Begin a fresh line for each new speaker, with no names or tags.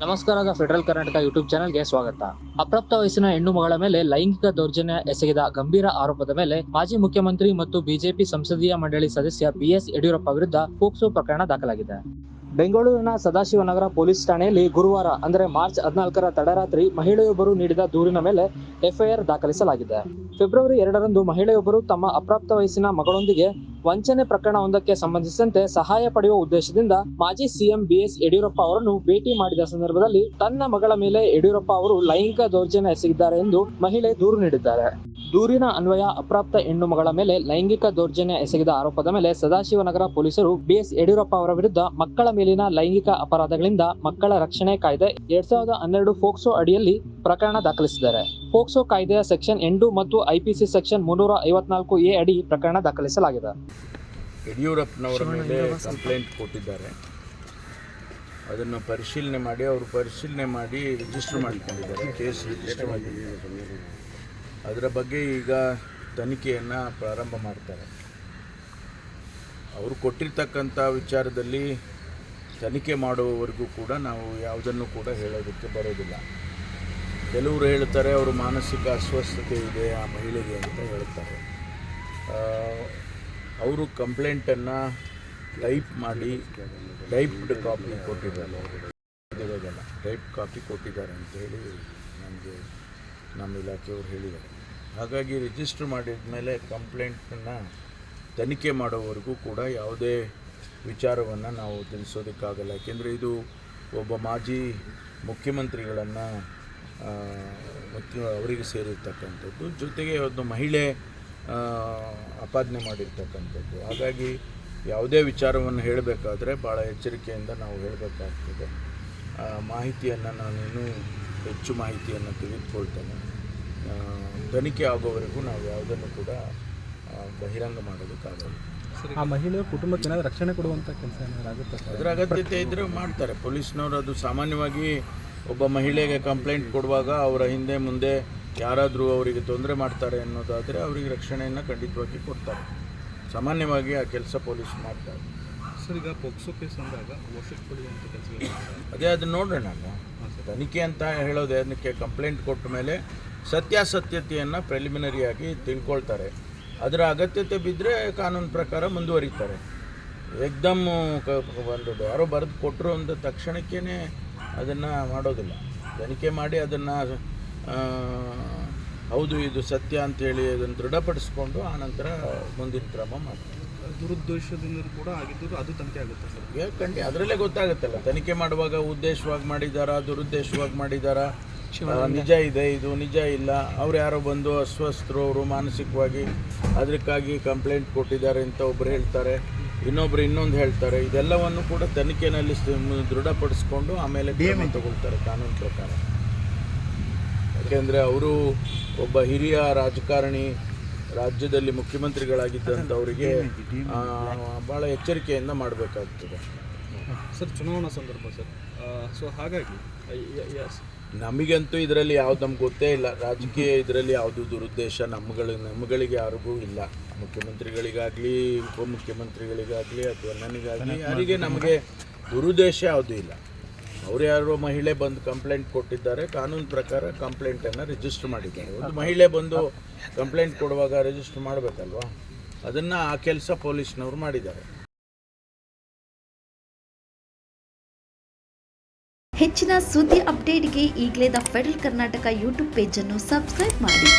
ನಮಸ್ಕಾರದ federal Karnataka YouTube ಚಾನೆಲ್ಗೆ ಸ್ವಾಗತ. ಅಪ್ರಾಪ್ತ ವಯಸ್ಸಿನ ಹೆಣ್ಣು ಮಗಳ ಮೇಲೆ ಲೈಂಗಿಕ ದೌರ್ಜನ್ಯ ಎಸಗಿದ ಗಂಭೀರ ಆರೋಪದ ಮೇಲೆ ಮಾಜಿ ಮುಖ್ಯಮಂತ್ರಿ ಮತ್ತು ಬಿಜೆಪಿ ಸಂಸದೀಯ ಮಂಡಳಿ ಸದಸ್ಯ ಬಿಎಸ್ ಯಡಿಯೂರಪ್ಪ ವಿರುದ್ಧ ಪೋಕ್ಸೋ ಪ್ರಕರಣ ದಾಖಲಾಗಿದೆ. ಬೆಂಗಳೂರಿನ ಸದಾಶಿವನಗರ ಪೊಲೀಸ್ ಠಾಣೆಯಲ್ಲಿ ಗುರುವಾರ, ಅಂದರೆ ಮಾರ್ಚ್ ಹದಿನಾಲ್ಕರ ತಡರಾತ್ರಿ ಮಹಿಳೆಯೊಬ್ಬರು ನೀಡಿದ ದೂರಿನ ಮೇಲೆ ಎಫ್ಐಆರ್ ದಾಖಲಿಸಲಾಗಿದೆ. ಫೆಬ್ರವರಿ ಎರಡರಂದು ಮಹಿಳೆಯೊಬ್ಬರು ತಮ್ಮ ಅಪ್ರಾಪ್ತ ವಯಸ್ಸಿನ ಮಗಳೊಂದಿಗೆ ವಂಚನೆ ಪ್ರಕರಣವೊಂದಕ್ಕೆ ಸಂಬಂಧಿಸಿದಂತೆ ಸಹಾಯ ಪಡೆಯುವ ಉದ್ದೇಶದಿಂದ ಮಾಜಿ ಸಿಎಂ ಬಿಎಸ್ ಯಡಿಯೂರಪ್ಪ ಅವರನ್ನು ಭೇಟಿ ಮಾಡಿದ ಸಂದರ್ಭದಲ್ಲಿ ತನ್ನ ಮಗಳ ಮೇಲೆ ಯಡಿಯೂರಪ್ಪ ಅವರು ಲೈಂಗಿಕ ದೌರ್ಜನ್ಯ ಎಸಗಿದ್ದಾರೆ ಎಂದು ಮಹಿಳೆ ದೂರು ನೀಡಿದ್ದಾರೆ. ದೂರಿನ ಅನ್ವಯ ಅಪ್ರಾಪ್ತ ಹೆಣ್ಣು ಮಗಳ ಮೇಲೆ ಲೈಂಗಿಕ ದೌರ್ಜನ್ಯ ಎಸಗಿದ ಆರೋಪದ ಮೇಲೆ ಸದಾಶಿವನಗರ ಪೊಲೀಸರು ಬಿಎಸ್ ಯಡಿಯೂರಪ್ಪ ಅವರ ವಿರುದ್ಧ ಮಕ್ಕಳ ಮೇಲಿನ ಲೈಂಗಿಕ ಅಪರಾಧಗಳಿಂದ ಮಕ್ಕಳ ರಕ್ಷಣೆ ಕಾಯ್ದೆ ಎರಡ್ ಸಾವಿರದ ಹನ್ನೆರಡು ಫೋಕ್ಸೋ ಅಡಿಯಲ್ಲಿ ಪ್ರಕರಣ ದಾಖಲಿಸಿದ್ದಾರೆ. ಫೋಕ್ಸೋ ಕಾಯ್ದೆಯ ಸೆಕ್ಷನ್ ಎಂಟು ಮತ್ತು ಐಪಿಸಿ ಸೆಕ್ಷನ್ ಮುನ್ನೂರ ಐವತ್ನಾಲ್ಕು ಎ ಅಡಿ ಪ್ರಕರಣ ದಾಖಲಿಸಲಾಗಿದೆ.
ಯಡಿಯೂರಪ್ಪನವರ ಮೇಲೆ ಕಂಪ್ಲೇಂಟ್ ಕೊಟ್ಟಿದ್ದಾರೆ. ಅದನ್ನು ಪರಿಶೀಲನೆ ಮಾಡಿ ಅವರು ಪರಿಶೀಲನೆ ಮಾಡಿ ರಿಜಿಸ್ಟರ್ ಮಾಡಿಕೊಂಡಿದ್ದಾರೆ ಕೇಸ್ ರಿಜಿಸ್ಟರ್ ಮಾಡಿದ್ದಾರೆ ಅದರ ಬಗ್ಗೆ ಈಗ ತನಿಖೆಯನ್ನು ಪ್ರಾರಂಭ ಮಾಡ್ತಾರೆ. ಅವರು ಕೊಟ್ಟಿರ್ತಕ್ಕಂಥ ವಿಚಾರದಲ್ಲಿ ತನಿಖೆ ಮಾಡುವವರೆಗೂ ಕೂಡ ನಾವು ಯಾವುದನ್ನು ಕೂಡ ಹೇಳೋದಕ್ಕೆ ಬರೋದಿಲ್ಲ. ಕೆಲವರು ಹೇಳ್ತಾರೆ ಅವರು ಮಾನಸಿಕ ಅಸ್ವಸ್ಥತೆ ಇದೆ ಆ ಮಹಿಳೆಗೆ ಅಂತ ಹೇಳ್ತಾರೆ. ಅವರು ಕಂಪ್ಲೇಂಟನ್ನು ಟೈಪ್ ಮಾಡಿ ಟೈಪ್ಡ್ ಕಾಪಿ ಕೊಟ್ಟಿದ್ದಾರೆ. ಟೈಪ್ ಕಾಪಿ ಕೊಟ್ಟಿದ್ದಾರೆ ಅಂತೇಳಿ ನಮಗೆ ನಮ್ಮ ಇಲಾಖೆಯವರು ಹೇಳಿದ್ದಾರೆ. ಹಾಗಾಗಿ ರಿಜಿಸ್ಟರ್ ಮಾಡಿದ ಮೇಲೆ ಕಂಪ್ಲೇಂಟನ್ನು ತನಿಖೆ ಮಾಡೋವರೆಗೂ ಕೂಡ ಯಾವುದೇ ವಿಚಾರವನ್ನು ನಾವು ತಿಳಿಸೋದಕ್ಕಾಗಲ್ಲ. ಯಾಕೆಂದರೆ ಇದು ಒಬ್ಬ ಮಾಜಿ ಮುಖ್ಯಮಂತ್ರಿಗಳನ್ನು ಅವರಿಗೆ ಸೇರಿರ್ತಕ್ಕಂಥದ್ದು. ಜೊತೆಗೆ ಒಂದು ಮಹಿಳೆ ಆಪಾದನೆ ಮಾಡಿರ್ತಕ್ಕಂಥದ್ದು. ಹಾಗಾಗಿ ಯಾವುದೇ ವಿಚಾರವನ್ನು ಹೇಳಬೇಕಾದ್ರೆ ಭಾಳ ಎಚ್ಚರಿಕೆಯಿಂದ ನಾವು ಹೇಳಬೇಕಾಗ್ತದೆ. ಮಾಹಿತಿಯನ್ನು ನಾನು ಇನ್ನೂ ಹೆಚ್ಚು ಮಾಹಿತಿಯನ್ನು ತಿಳಿದುಕೊಳ್ತೇನೆ. ತನಿಖೆ ಆಗೋವರೆಗೂ ನಾವು ಯಾವುದನ್ನು ಕೂಡ ಬಹಿರಂಗ ಮಾಡೋದಕ್ಕಾಗಲ್ಲ
ಆ ಮಹಿಳೆಯ ಕುಟುಂಬಕ್ಕೆ ಏನಾದರೂ ರಕ್ಷಣೆ ಕೊಡುವಂಥ ಕೆಲಸ ಏನಾದರೂ ಆಗುತ್ತೆ
ಅದರ ಅಗತ್ಯತೆ ಇದ್ದರೆ ಮಾಡ್ತಾರೆ. ಪೊಲೀಸ್ನವರು ಅದು ಸಾಮಾನ್ಯವಾಗಿ ಒಬ್ಬ ಮಹಿಳೆಗೆ ಕಂಪ್ಲೇಂಟ್ ಕೊಡುವಾಗ ಅವರ ಹಿಂದೆ ಮುಂದೆ ಯಾರಾದರೂ ಅವರಿಗೆ ತೊಂದರೆ ಮಾಡ್ತಾರೆ ಅನ್ನೋದಾದರೆ ಅವರಿಗೆ ರಕ್ಷಣೆಯನ್ನು ಖಂಡಿತವಾಗಿ ಕೊಡ್ತಾರೆ. ಸಾಮಾನ್ಯವಾಗಿ ಆ ಕೆಲಸ ಪೊಲೀಸ್ ಮಾಡ್ತಾರೆ.
ಸರ್ ಈಗ ಪೋಕ್ಸೋ ಕೇಸ್ ಅಂದಾಗ ಪಡೆಯುವಂಥ ಕೆಲಸ
ಅದೇ ಅದನ್ನ ನೋಡೋಣ ನಾನು. ತನಿಖೆ ಅಂತ ಹೇಳೋದೇ ಅದಕ್ಕೆ ಕಂಪ್ಲೇಂಟ್ ಕೊಟ್ಟ ಮೇಲೆ ಸತ್ಯಾಸತ್ಯತೆಯನ್ನು ಪ್ರಿಲಿಮಿನರಿಯಾಗಿ ತಿಳ್ಕೊಳ್ತಾರೆ. ಅದರ ಅಗತ್ಯತೆ ಬಿದ್ದರೆ ಕಾನೂನು ಪ್ರಕಾರ ಮುಂದುವರಿತಾರೆ. ಎಕ್ದಮ್ ಕ- ಒಂದು ಯಾರೋ ಬರೆದು ಕೊಟ್ಟರು ಅಂದ ತಕ್ಷಣಕ್ಕೇ ಅದನ್ನು ಮಾಡೋದಿಲ್ಲ. ತನಿಖೆ ಮಾಡಿ ಅದನ್ನು ಹೌದು ಇದು ಸತ್ಯ ಅಂತೇಳಿ ಅದನ್ನು ದೃಢಪಡಿಸ್ಕೊಂಡು ಆನಂತರ ಮುಂದಿನ ಕ್ರಮ ಮಾಡ್ತಾರೆ.
ದುರುದ್ದೇಶದಿಂದ ಕೂಡ ಆಗಿದ್ದು ಅದು ತನಿಖೆ ಆಗುತ್ತೆ ಸರ್.
ಖಂಡಿ ಅದರಲ್ಲೇ ಗೊತ್ತಾಗುತ್ತಲ್ಲ. ತನಿಖೆ ಮಾಡುವಾಗ ಉದ್ದೇಶವಾಗಿ ಮಾಡಿದಾರಾ ದುರುದ್ದೇಶವಾಗಿ ಮಾಡಿದಾರಾ? ನಿಜ ಇದೆ ಇದು ನಿಜ ಇಲ್ಲ. ಅವ್ರು ಯಾರೋ ಬಂದು ಅಸ್ವಸ್ಥರು ಅವರು ಮಾನಸಿಕವಾಗಿ ಅದಕ್ಕಾಗಿ ಕಂಪ್ಲೇಂಟ್ ಕೊಟ್ಟಿದ್ದಾರೆ ಅಂತ ಒಬ್ರು ಹೇಳ್ತಾರೆ. ಇನ್ನೊಬ್ರು ಇನ್ನೊಂದು ಹೇಳ್ತಾರೆ. ಇದೆಲ್ಲವನ್ನು ಕೂಡ ತನಿಖೆನಲ್ಲಿ ದೃಢಪಡಿಸ್ಕೊಂಡು ಆಮೇಲೆ ಕ್ರಮ ತಗೊಳ್ತಾರೆ ಕಾನೂನು ಪ್ರಕಾರ. ಯಾಕೆಂದರೆ ಅವರು ಒಬ್ಬ ಹಿರಿಯ ರಾಜಕಾರಣಿ ರಾಜ್ಯದಲ್ಲಿ ಮುಖ್ಯಮಂತ್ರಿಗಳಾಗಿದ್ದಂಥವರಿಗೆ ಭಾಳ ಎಚ್ಚರಿಕೆಯಿಂದ ಮಾಡಬೇಕಾಗ್ತದೆ.
ಸರ್ ಚುನಾವಣಾ ಸಂದರ್ಭ ಸರ್. ಸೊ ಹಾಗಾಗಿ ಎಸ್
ನಮಗಂತೂ ಇದರಲ್ಲಿ ಯಾವ್ದು ನಮ್ಗೆ ಗೊತ್ತೇ ಇಲ್ಲ. ರಾಜಕೀಯ ಇದರಲ್ಲಿ ಯಾವುದು ದುರುದ್ದೇಶ ನಮ್ಮಗಳು ನಮ್ಮಗಳಿಗೆ ಯಾರಿಗೂ ಇಲ್ಲ. ಮುಖ್ಯಮಂತ್ರಿಗಳಿಗಾಗಲಿ ಉಪಮುಖ್ಯಮಂತ್ರಿಗಳಿಗಾಗಲಿ ಅಥವಾ ನನಗಾಗಲಿ ಯಾರಿಗೆ ನಮಗೆ ದುರುದ್ದೇಶ ಯಾವುದೂ ಇಲ್ಲ. ಅವ್ರು ಯಾರೋ ಮಹಿಳೆ ಬಂದು ಕಂಪ್ಲೇಂಟ್ ಕೊಟ್ಟಿದ್ದಾರೆ ಕಾನೂನು ಪ್ರಕಾರ ಕಂಪ್ಲೇಂಟನ್ನು ರಿಜಿಸ್ಟರ್ ಮಾಡಿದ್ದಾರೆ. ಒಂದು ಮಹಿಳೆ ಬಂದು ಕಂಪ್ಲೇಂಟ್ ಕೊಡುವಾಗ ರಿಜಿಸ್ಟರ್ ಮಾಡಬೇಕಲ್ವಾ? ಅದನ್ನ ಆ ಕೆಲಸ ಪೊಲೀಸ್ನವರು ಮಾಡಿದ್ದಾರೆ.
ಹೆಚ್ಚಿನ ಸುದ್ದಿ ಅಪ್ಡೇಟ್ಗೆ ಈಗಲೇ ದ ಫೆಡರಲ್ ಕರ್ನಾಟಕ ಯೂಟ್ಯೂಬ್ ಅನ್ನು ಸಬ್ಸ್ಕ್ರೈಬ್ ಮಾಡಿ.